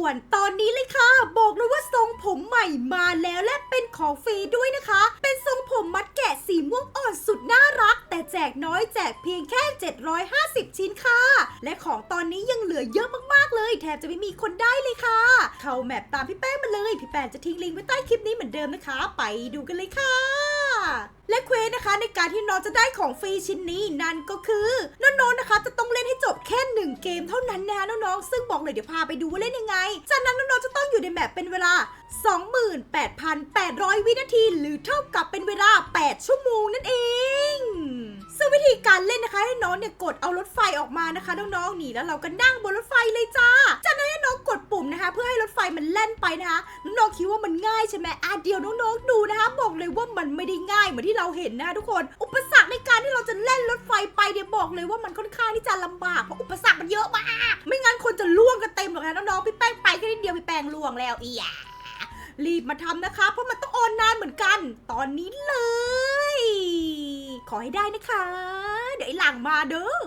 ด่วนตอนนี้เลยค่ะ บอกเลยว่าทรงผมใหม่มาแล้วและเป็นของฟรีด้วยนะคะ เป็นทรงผมมัดแกะสีม่วงอ่อนสุดน่ารัก แต่แจกน้อยแจกเพียงแค่ 750 ชิ้นค่ะ และของตอนนี้ยังเหลือเยอะมากๆเลย แทบจะไม่มีคนได้เลยค่ะ เข้าแมปตามพี่แป้งมาเลย พี่แป้งจะทิ้งลิงก์ไว้ใต้คลิปนี้เหมือนเดิมนะคะ ไปดูกันเลยค่ะและเควสนะคะในการที่น้องจะได้ของฟรีชิ้นนี้นั่นก็คือน้องๆนะคะ จะต้องเล่นให้จบแค่ หนึ่งเกมเท่านั้นนะน้องๆ ซึ่งบอกเลยเดี๋ยวพาไปดูว่าเล่นยังไง จากนั้นน้องๆ จะต้องอยู่ในแมปเป็นเวลา 28,800 วินาที หรือเท่ากับเป็นเวลา 8 ชั่วโมงนั่นเอง ซึ่งวิธีการเล่นนะคะให้น้องเนี่ยกดเอารถไฟออกมานะคะน้องๆนี่แล้วเราก็นั่งบนรถไฟเลยจ้า จากนั้นให้น้องกดปุ่มนะคะ เพื่อให้รถไฟมันแล่นไปนะคะ น้องคิดว่ามันง่ายใช่ไหมอะเดี๋ยวน้องๆดูนะคะ บอกเลยว่ามันไม่ได้ง่ายเหมือนที่เราเห็นนะทุกคน อุปสรรคในการที่เราจะเล เลยว่ามันค่อนข้างที่จะลำบากเพราะอุปสรรคมันเยอะมาก ไม่งั้นคนจะล่วงกันเต็มหรอกนะน้องๆพี่แป้งไปแค่นิดเดียวพี่แป้งล่วงแล้วอีหยารีบมาทำนะคะ เพราะมันต้องออนนานเหมือนกัน ตอนนี้เลย ขอให้ได้นะคะ เดี๋ยวไอ้หลังมาเด้อ